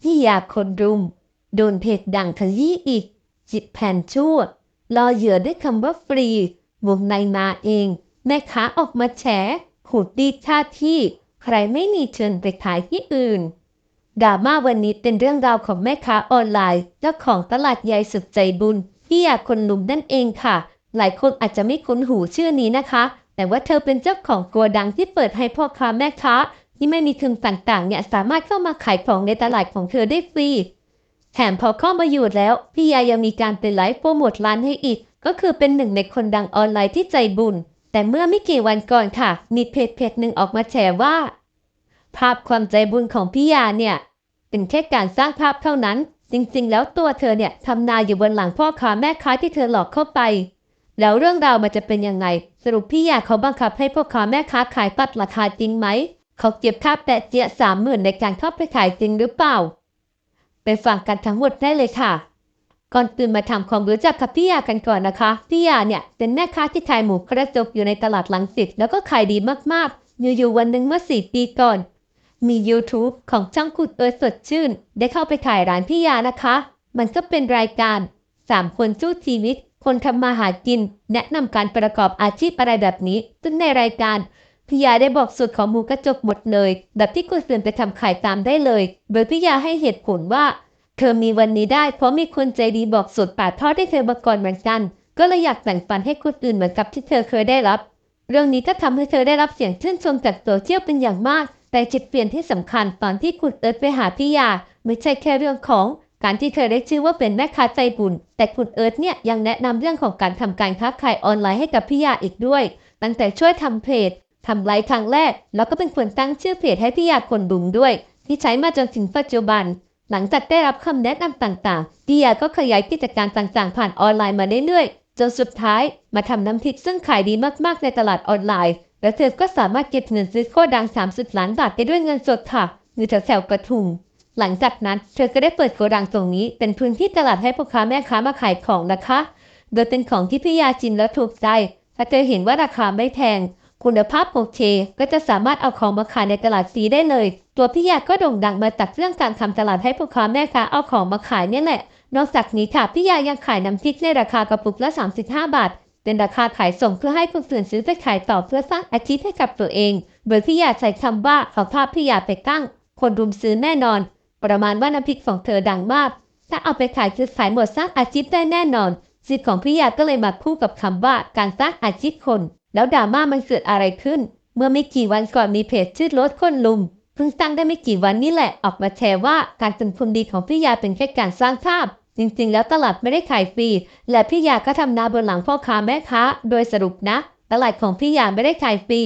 พี่ยาคนรุม โดนเพจดังขยี้อีก จิตแผ่นชั่วรอเหยื่อด้วยคำว่าฟรีวงในมาเอง แม่ค้าออกมาแฉขูดดีท่าที่ ใครไม่มีเชิญไปขายที่อื่นดราม่าวันนี้เป็นเรื่องราวของแม่ค้าออนไลน์ เจ้าของตลาดใหญ่สุดใจบุญพี่ยาคนหนุ่มนั่นเองค่ะ หลายคนอาจจะไม่คุ้นหูชื่อนี้นะคะ แต่ว่าเธอเป็นเจ้าของโกดังที่เปิดให้พ่อค้าแม่ค้า ที่ไม่มีทุนต่างๆ เนี่ยสามารถเข้ามาขายของในตลาดของเธอได้ฟรีแถมพอเข้ามาอยู่แล้ว พี่ยายังมีการเป็นไลฟ์โปรโมทร้านให้อีก ก็คือเป็นหนึ่งในคนดังออนไลน์ที่ใจบุญ แต่เมื่อไม่กี่วันก่อนค่ะมีเพจเพจหนึ่งออกมาแฉว่า ภาพความใจบุญของพี่ยาเนี่ย เป็นแค่การสร้างภาพเท่านั้น จริงๆ แล้วตัวเธอเนี่ยทำนาอยู่บนหลังพ่อค้าแม่ค้าที่เธอหลอกเข้าไป แล้วเรื่องราวมันจะเป็นยังไง สรุปพี่ยาเขาบังคับให้พ่อค้าแม่ค้าขายตัดราคาจริงไหม เขาเก็บค่าแปะเจียสามหมื่นในการเข้าไปขายจริงหรือเปล่า ไปฟังกันทั้งหมดได้เลยค่ะ ก่อนตื่นมาทำความรู้จักกับพี่ยากันก่อนนะคะ พี่ยาเนี่ยเป็นแม่ค้าที่ขายหมูกระจกอยู่ในตลาดลังสิตแล้วก็ขายดีมากๆ อยู่ๆวันหนึ่งเมื่อสี่ปีก่อน มี YouTube ของช่างขุดเอิร์สดชื่น ได้เข้าไปขายร้านพี่ยานะคะ มันก็เป็นรายการ3คนสู้ชีวิตคนทำมาหากิน แนะนำการประกอบอาชีพอะไรแบบนี้ซึ่งในรายการ พี่ยาได้บอกสูตรของหมูกระจกหมดเลย แบบที่คุณเสือนไปทำขายตามได้เลย โดยพี่ยาให้เหตุผลว่า เธอมีวันนี้ได้เพราะมีคนใจดีบอกสูตรป่าทอดให้เธอมาก่อนเหมือนกัน ก็เลยอยากแบ่งปันให้คนอื่นเหมือนกับที่เธอเคยได้รับ เรื่องนี้ก็ทำให้เธอได้รับเสียงชื่นชมจากโซเชียลเป็นอย่างมาก แต่จุดเปลี่ยนที่สำคัญตอนที่คุณเอิร์ธไปหาพี่ยา ไม่ใช่แค่เรื่องของการที่เธอได้ชื่อว่าเป็นแม่ค้าใจบุญ แต่คุณเอิร์ธเนี่ยยังแนะนำเรื่องของการทำการค้าขายออนไลน์ให้กับพี่ยาอีกด้วย ตั้งแต่ช่วยทำเพจ ทำไลฟ์ครั้งแรก แล้วก็เป็นคนตั้งชื่อเพจให้พี่ยาคนบุงด้วย ที่ใช้มาจนถึงปัจจุบัน หลังจากได้รับคำแนะนำต่างๆพี่ยาก็ขยายกิจการต่างๆ ผ่านออนไลน์มาเรื่อยๆจนสุดท้ายมาทำน้ำพริกซึ่งขายดีมากๆในตลาดออนไลน์ และเธอก็สามารถเก็บเงินซื้อโคดัง 30 ล้านบาทได้ด้วยเงินสดค่ะอยู่แถวๆปทุมหลังจากนั้นเธอก็ได้เปิดโกดังตรงนี้ เป็นพื้นที่ตลาดให้พ่อค้าแม่ค้ามาขายของนะคะ โดยเป็นของที่พี่ยาจินแล้วถูกใจถ้าเธอเห็นว่าราคาไม่แพง คุณภาพโอเค ก็จะสามารถเอาของมาขายในตลาดฟรีได้เลย ตัวพี่ยาก็โด่งดังมาจากเรื่องการทำตลาดให้พ่อค้าแม่ค้าเอาของมาขายเนี่ยแหละ นอกจากนี้ค่ะพี่ยายังขายน้ำพริกในราคากระปุกละ 35 บาท เป็นราคาขายส่งเพื่อให้คนอื่นซื้อไปขายต่อเพื่อสร้างอาชีพให้กับตัวเอง โดยพี่ยาใช้คำว่าเอาภาพพี่ยาไปตั้ง คนรุมซื้อแน่นอน ประมาณว่าน้ำพริกของเธอดังมาก ถ้าเอาไปขายคือขายหมดสร้างอาชีพได้แน่นอนสิทธิ์ของพี่ยาก็เลยมาคู่กับคำว่าการสร้างอาชีพคน แล้วดราม่ามันเกิดอะไรขึ้น เมื่อไม่กี่วันก่อนมีเพจชื่อรถคนลุมเพิ่งตั้งได้ไม่กี่วันนี่แหละออกมาแชร์ว่าการเป็นคนดีของพี่ยาเป็นแค่การสร้างภาพ จริงๆ แล้วตลาดไม่ได้ขายฟรี และพี่ยาก็ทำนาบนหลังพ่อค้าแม่ค้า โดยสรุปนะ ตลาดของพี่ยาไม่ได้ขายฟรี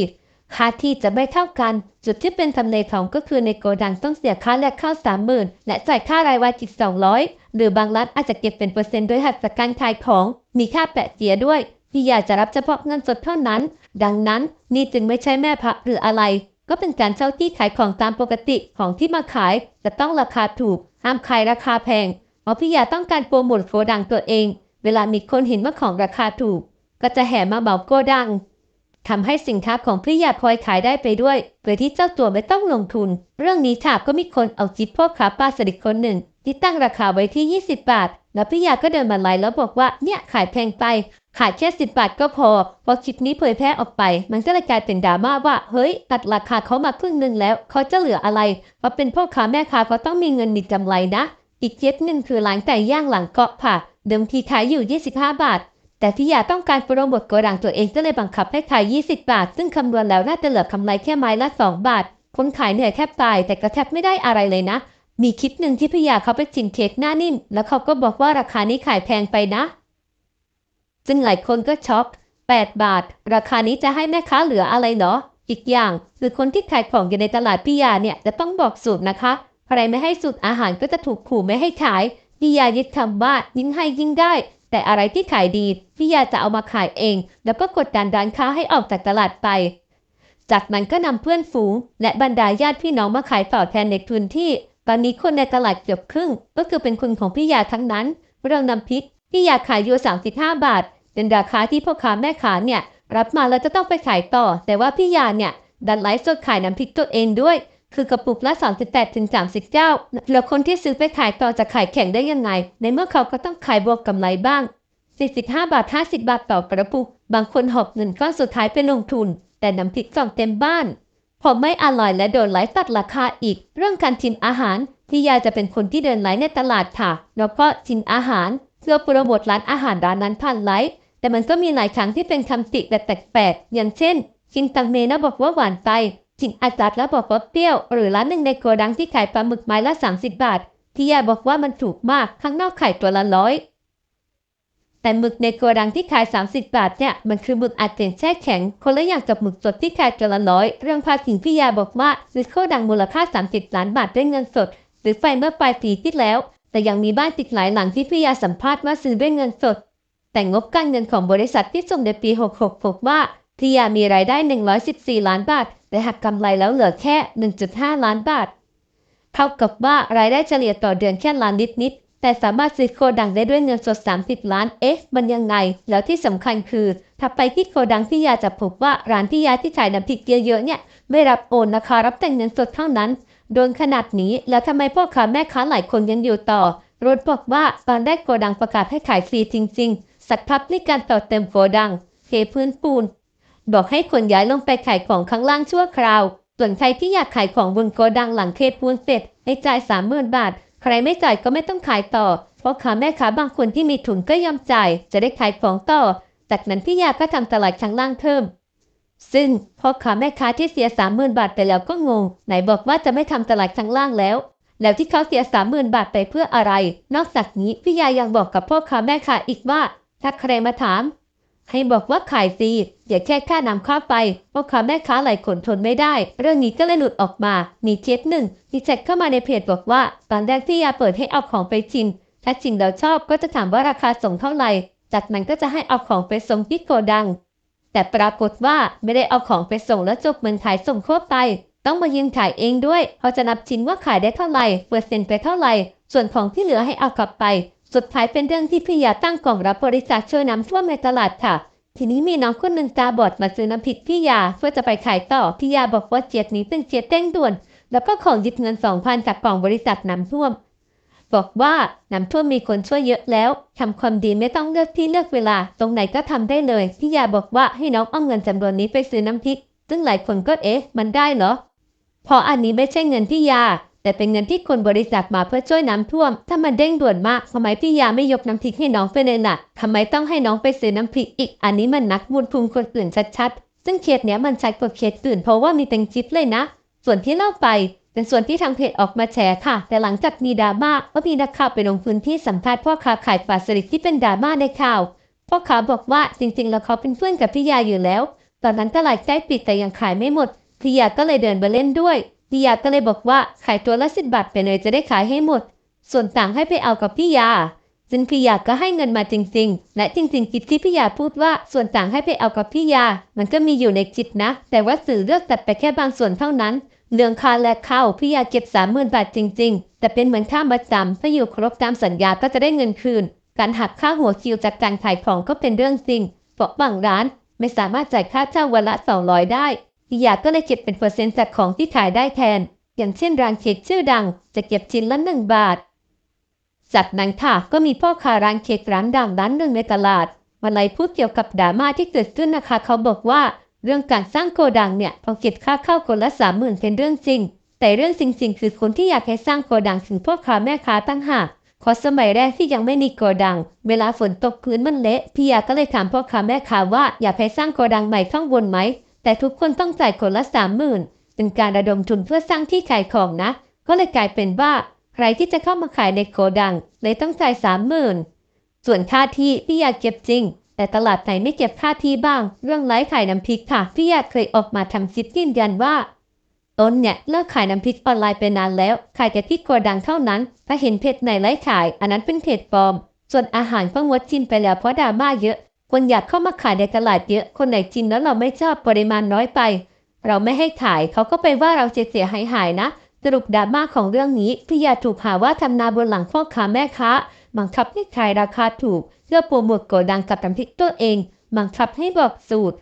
ค่าที่จะไม่เท่ากัน จุดที่เป็นทำเลของก็คือในโกดังต้องเสียค่าแรกเข้าสามหมื่นและจ่ายค่ารายวันอีกสองร้อยหรือบางร้านอาจจะเก็บเป็นเปอร์เซ็นต์โดยหักจากการขายของ มีค่าแปะเจียด้วย พี่ยาจะรับเฉพาะเงินสดเท่านั้น ดังนั้นนี่จึงไม่ใช่แม่พระหรืออะไร ก็เป็นการเช่าที่ขายของตามปกติของที่มาขายจะต้องราคาถูกห้ามขายราคาแพงเพราะพี่ยาต้องการโปรโมทโกดังตัวเอง เวลามีคนเห็นว่าของราคาถูก ก็จะแห่มาเหมาโกดัง ทำให้สินค้าของพี่ยาพลอยขายได้ไปด้วยโดยที่เจ้าตัวไม่ต้องลงทุน เรื่องนี้ค่ะก็มีคนเอาจิตพ่อค้าปลาสลิดคนหนึ่ง ที่ตั้งราคาไว้ที่ 20 บาท แล้วพี่ยาก็เดินมาไล่แล้วบอกว่าเนี่ยขายแพงไปขายแค่10บาทก็พอ พอคลิปนี้เผยแพร่ออกไป มันก็เลยกลายเป็นดราม่าว่า เฮ้ย ตัดราคาเขามาครึ่งหนึ่งแล้ว เขาจะเหลืออะไรเพราเป็นพ่อค้าแม่ค้าเขาต้องมีเงินมีกำไรนะ อีกเจ็ดหนึ่งคือร้านไก่ย่างหลังเกาะค่ะเดิมทีขายอยู่ 25 บาท แต่พี่ยาต้องการโปรโมทโกดังตัวเองก็เลยบังคับให้ขาย 20 บาท ซึ่งคำนวณแล้วน่าจะเหลือกำไรแค่ไม้ละ 2 บาท คนขายเหนื่อยแทบตาย แต่ก็แทบไม่ได้อะไรเลยนะ มีคลิปหนึ่งที่พี่ยาเขาไปชิมเค้กหน้านิ่ม แล้วเขาก็บอกว่าราคานี้ขายแพงไปนะ ซึ่งหลายคนก็ช็อก8 บาท ราคานี้จะให้แม่ค้าเหลืออะไรเหรอ อีกอย่างคือคนที่ขายของอยู่ในตลาดพี่ยาเนี่ยจะต้องบอกสูตรนะคะ ใครไม่ให้สูตรอาหารก็จะถูกขู่ไม่ให้ขายพี่ยายึดคำว่ายิ่งให้ยิ่งได้ แต่อะไรที่ขายดีพี่ยาจะเอามาขายเอง แล้วก็กดดันร้านค้าให้ออกจากตลาดไป จากนั้นก็นำเพื่อนฝูง และบรรดาญาติพี่น้องมาขายต่อแทนในพื้นที่ตอนนี้คนในตลาดเกือบครึ่ง ก็คือเป็นคนของพี่ยาทั้งนั้นเรื่องน้ำพริกพี่ยาขายอยู่35 บาท เป็นราคาที่พ่อค้าแม่ค้าเนี่ย รับมาแล้วจะต้องไปขายต่อ แต่ว่าพี่ยาเนี่ยดันไลฟ์สดขายน้ำพริกตัวเองด้วย คือกระปุกละ 38ถึง39แล้วคนที่ซื้อไปขายต่อจะขายแข่งได้ยังไง ในเมื่อเขาก็ต้องขายบวกกำไรบ้าง 45 บาท 50 บาทต่อกระปุก บางคนหอบเงินก้อนสุดท้ายไปลงทุน แต่น้ำพริกกล่องเต็มบ้านพอไม่อร่อยและโดนไล่ตัดราคาอีก เรื่องการชิมอาหารพี่ยาจะเป็นคนที่เดินไลฟ์ในตลาดค่ะ แล้วก็ชิมอาหารเพื่อโปรโมทร้านอาหารร้านนั้นผ่านไลฟ์แต่มันก็มีหลายครั้งที่เป็นคำติแบบแปลกๆอย่างเช่นกินตังเมนะบอกว่าหวานไป จินอาจารย์แล้วบอกว่าเปรี้ยว หรือร้านหนึ่งในโกดังที่ขายปลาหมึกไม้ละ 30 บาท ที่ยาบอกว่ามันถูกมากข้างนอกขายตัวละร้อยแต่หมึกในโกดังที่ขาย 30 บาทเนี่ยมันคือหมึกอัดเป็นแช่แข็ง คนละอย่างกับหมึกสดที่ขายตัวละร้อย เรื่องภาษีพี่ยาบอกว่าซื้อโกดังมูลค่า 30 ล้านบาทด้วยเงินสดหรือไฟเมื่อปลายปีที่แล้ว แต่ยังมีบ้านติดหลายหลังที่พี่ยาสัมภาษณ์ว่าซื้อด้วยเงินสด แต่งบการเงินของบริษัทที่ส่งในปี 66พบว่า พี่ยามีรายได้ 114 ล้านบาท แต่หักกำไรแล้วเหลือแค่ 1.5 ล้านบาท เท่ากับว่ารายได้เฉลี่ยต่อเดือนแค่ล้านนิดๆ แต่สามารถซื้อโคดังได้ด้วยเงินสด 30 ล้าน เอ๊ะ มันยังไง แล้วที่สำคัญคือถ้าไปที่โคดังพี่ยาจะพบว่าร้านพี่ยาที่ขายน้ำพริกเยอะๆเนี่ยไม่รับโอนนะคะรับแต่เงินสดเท่านั้น โดนขนาดนี้แล้วทำไมพ่อค้าแม่ค้าหลายคนยังอยู่ต่อรถบอกว่าตอนแรกโกดังประกาศให้ขายฟรีจริง ๆ สักพักในการต่อเติมโกดังเทพื้นปูน บอกให้คนย้ายลงไปขายของข้างล่างชั่วคราว ส่วนใครที่อยากขายของบนโกดังหลังเทปูนเสร็จให้จ่ายสามหมื่นบาท ใครไม่จ่ายก็ไม่ต้องขายต่อ เพราะค้าแม่ค้าบางคนที่มีทุนก็ยอมจ่าย จะได้ขายของต่อ จากนั้นพี่ยาก็ทำตลาดข้างล่างเพิ่ม ซึ่งพ่อค้าแม่ค้าที่เสียสามหมื่นบาทไปแล้วก็งง ไหนบอกว่าจะไม่ทำตลาดข้างล่างแล้ว แล้วที่เขาเสียสามหมื่นบาทไปเพื่ออะไร นอกจากนี้พี่ยายังบอกกับพ่อค้าแม่ค้าอีกว่า ถ้าใครมาถาม ให้บอกว่าขายฟรีอย่าแค่ค่านำข้าไปพ่อค้าแม่ค้าหลายคนทนไม่ได้ เรื่องนี้ก็เลยหลุดออกมามีเคสหนึ่งที่แจ็คเข้ามาในเพจบอกว่าตอนแรกพี่ยาเปิดให้เอาของไปชิมถ้าชิมแล้วชอบก็จะถามว่าราคาส่งเท่าไหร่จากนั้นก็จะให้เอาของไปส่งที่โกดัง แต่ปรากฏว่าไม่ได้เอาของไปส่งแล้วจบเหมือนขายส่งทั่วไป ต้องมายืนขายเองด้วยเขาจะนับชิ้นว่าขายได้เท่าไหร่เปอร์เซ็นต์ไปเท่าไหร่ ส่วนของที่เหลือให้เอากลับไป สุดท้ายเป็นเรื่องที่พี่ยาตั้งกล่องรับบริจาคช่วยน้ำท่วมในตลาดค่ะ ทีนี้มีน้องคนหนึ่งตาบอดมาซื้อน้ำพริกพี่ยาเพื่อจะไปขายต่อพี่ยาบอกว่าเจ็ดนี้เป็นเจ็ดเต้งด่วน แล้วก็ของยึดเงินสองพันจากกล่องบริษัทน้ำท่วม บอกว่าน้ำท่วมมีคนช่วยเยอะแล้วทำความดีไม่ต้องเลือกที่เลือกเวลา ตรงไหนก็ทำได้เลยพี่ยาบอกว่าให้น้องเอาเงินจำนวนนี้ไปซื้อน้ำพริก ซึ่งหลายคนก็เอ๊ะมันได้เหรอเพราะอันนี้ไม่ใช่เงินพี่ยา แต่เป็นเงินที่คนบริจาคมาเพื่อช่วยน้ำท่วม ถ้ามันเด้งด่วนมากทำไมพี่ยาไม่ยกน้ำพริกให้น้องไปเลยล่ะทำไมต้องให้น้องไปซื้อน้ำพริกอีก อันนี้มันนักบุญพุงคนอื่นชัดๆ ซึ่งเคสเนี้ยมันชัดกว่าเคสอื่นเพราะว่ามีแต่งจิ๊บเลยนะ ส่วนที่เล่าไป เป็นส่วนที่ทางเพจออกมาแฉค่ะ แต่หลังจากมีดราม่าว่ามีนักข่าวไปลงพื้นที่สัมภาษณ์พ่อค้าขายปลาสลิดที่เป็นดราม่าในข่าวพ่อค้าบอกว่าจริงๆ แล้วเขาเป็นเพื่อนกับพี่ยาอยู่แล้ว ตอนนั้นตลาดใกล้ปิดแต่ยังขายไม่หมดพี่ยาก็เลยเดินมาเล่นด้วย พี่ยาก็เลยบอกว่าขายตัวละสิบบาทไปเลยจะได้ขายให้หมด ส่วนต่างให้ไปเอากับพี่ยาซึ่งพี่ยาก็ให้เงินมาจริง ๆ และจริงๆกิจที่พี่ยาพูดว่าส่วนต่างให้ไปเอากับพี่ยา มันก็มีอยู่ในจิตนะ แต่ว่าสื่อเลือกตัดไปแค่บางส่วนเท่านั้น เรื่องค่าแลกข้าวพี่ยาเก็บสามหมื่นบาทจริง ๆ แต่เป็นเหมือนค่ามาจำถ้าอยู่ครบตามสัญญาก็จะได้เงินคืน การหักค่าหัวคิวจากการขายของก็เป็นเรื่องจริงเพราะบางร้านไม่สามารถจ่ายค่าเช่าวันละ200ได้ พี่ยาก็เลยเก็บเป็นเปอร์เซ็นต์จากของที่ขายได้แทน อย่างเช่นร้านเค้กชื่อดัง จะเก็บชิ้นละหนึ่งบาท จากนั้นค่ะก็มีพ่อค้าร้านเค้กร้านดังร้านหนึ่งในตลาดมาไลพูดเกี่ยวกับดราม่าที่เกิดขึ้นนะคะ เขาบอกว่าเรื่องการสร้างโกดังเนี่ยพอเก็บค่าเข้าคนละสามหมื่นเป็นเรื่องจริง แต่เรื่องจริงๆ คือคนที่อยากให้สร้างโกดังถึงพ่อค้าแม่ค้าตั้งหากเพราะสมัยแรกที่ยังไม่มีโกดัง เวลาฝนตกพื้นมันเละพี่ยาก็เลยถามพ่อค้าแม่ค้าว่าอยากให้สร้างโกดังใหม่ข้างบนไหม แต่ทุกคนต้องจ่ายคนละสามหมื่นเป็นการระดมทุนเพื่อสร้างที่ขายของนะ ก็เลยกลายเป็นว่า ใครที่จะเข้ามาขายในโกดังเลยต้องจ่ายสามหมื่นส่วนค่าที่พี่อยากเก็บจริง แต่ตลาดไหนไม่เก็บค่าที่บ้าง เรื่องไลฟ์ขายน้ำพริกค่ะ พี่อยากเคยออกมาทำคลิปยืนยันว่าตนเนี่ยเลิกขายน้ำพริกออนไลน์ไปนานแล้ว ขายแต่ที่โกดังเท่านั้น ถ้าเห็นเพจไหนไลฟ์ขาย อันนั้นเป็นเพจปลอม ส่วนอาหารก็งดกินไปแล้วเพราะดราม่าเยอะ คนอยากเข้ามาขายในตลาดเยอะคนไหนกินแล้วเราไม่ชอบปริมาณน้อยไป เราไม่ให้ขายเขาก็ไปว่าเราเสียหายหายๆนะสรุปดราม่าของเรื่องนี้พี่ยาถูกหาว่าทำนาบนหลังพ่อค้าแม่ค้าบังคับให้ขายราคาถูก เพื่อโปรโมทโกดังกับน้ำพริกตัวเองบังคับให้บอกสูตร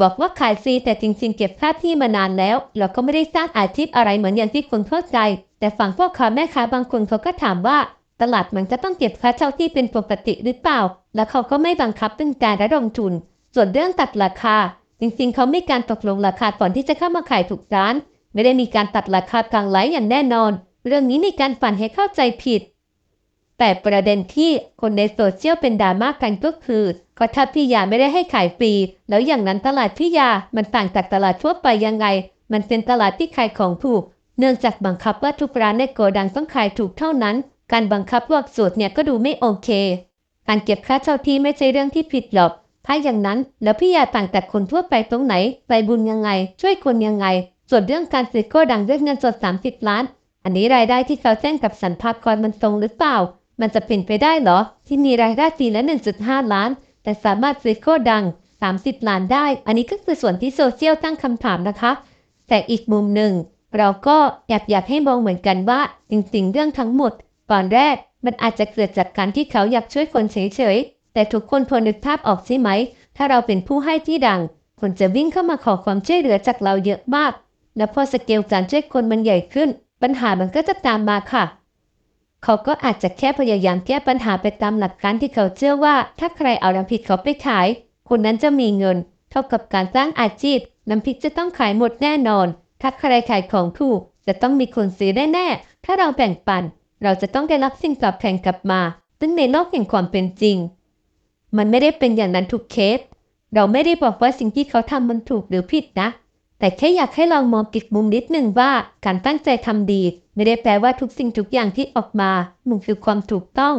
บอกว่าขายฟรีแต่จริงๆ เก็บค่าที่มานานแล้วแล้วก็ไม่ได้สร้างอาชีพอะไรเหมือนอย่างที่คนเข้าใจ แต่ฝั่งพ่อค้าแม่ค้าบางคนเขาก็ถามว่า ตลาดมันจะต้องเก็บค่าเช่าที่เป็นปกติหรือเปล่า แล้วเขาก็ไม่บังคับเป็นการระดมทุน ส่วนเรื่องตัดราคา จริงๆ เขาไม่การตกลงราคาก่อนที่จะเข้ามาขายถูกร้าน ไม่ได้มีการตัดราคากลางไลฟ์อย่างแน่นอน เรื่องนี้มีการฝันให้เข้าใจผิด แต่ประเด็นที่คนในโซเชียลเป็นดราม่ากันก็คือก็ถ้าพี่ยาไม่ได้ให้ขายฟรี แล้วอย่างนั้นตลาดพี่ยา มันต่างจากตลาดทั่วไปยังไง มันเป็นตลาดที่ขายของถูก เนื่องจากบังคับว่าทุกร้านในโกดังต้องขายถูกเท่านั้น การบังคับลวกสูตรเนี่ยก็ดูไม่โอเค การเก็บค่าเช่าที่ไม่ใช่เรื่องที่ผิดหรอก ถ้าอย่างนั้นแล้วพี่ยาต่างจากคนทั่วไปตรงไหนไปบุญยังไง ช่วยคนยังไง ส่วนเรื่องการซื้อโกดังด้วยเงินสด 30 ล้าน อันนี้รายได้ที่เขาแจ้งกับสรรพากรมันตรงหรือเปล่า มันจะเป็นไปได้เหรอ ที่มีรายได้ปีละ 1.5 ล้าน แต่สามารถซื้อโกดัง 30 ล้านได้ อันนี้ก็คือส่วนที่โซเชียลตั้งคำถามนะคะ แต่อีกมุมหนึ่งเราก็อยากอยากให้มองเหมือนกันว่าจริงๆ เรื่องทั้งหมด ก่อนแรกมันอาจจะเกิดจากการที่เขาอยากช่วยคนเฉยๆ แต่ทุกคนพอนึกภาพออกใช่ไหม ถ้าเราเป็นผู้ให้ที่ดัง คนจะวิ่งเข้ามาขอความช่วยเหลือจากเราเยอะมาก และพอสเกลการช่วยคนมันใหญ่ขึ้น ปัญหามันก็จะตามมาค่ะ เขาก็อาจจะแค่พยายามแก้ปัญหาไปตามหลักการที่เขาเชื่อว่า ถ้าใครเอาน้ำพริกเขาไปขาย คนนั้นจะมีเงิน เท่ากับการสร้างอาชีพน้ำพริกจะต้องขายหมดแน่นอน ถ้าใครขายของถูกจะต้องมีคนซื้อแน่ๆถ้าเราแบ่งปัน เราจะต้องได้รับสิ่งตอบแทนกลับมา ซึ่งในโลกแห่งความเป็นจริง มันไม่ได้เป็นอย่างนั้นทุกเคส เราไม่ได้บอกว่าสิ่งที่เขาทำมันถูกหรือผิดนะ แต่แค่อยากให้ลองมองอีกมุมนิดหนึ่งว่าการตั้งใจทำดี ไม่ได้แปลว่าทุกสิ่งทุกอย่างที่ออกมามันคือความถูกต้อง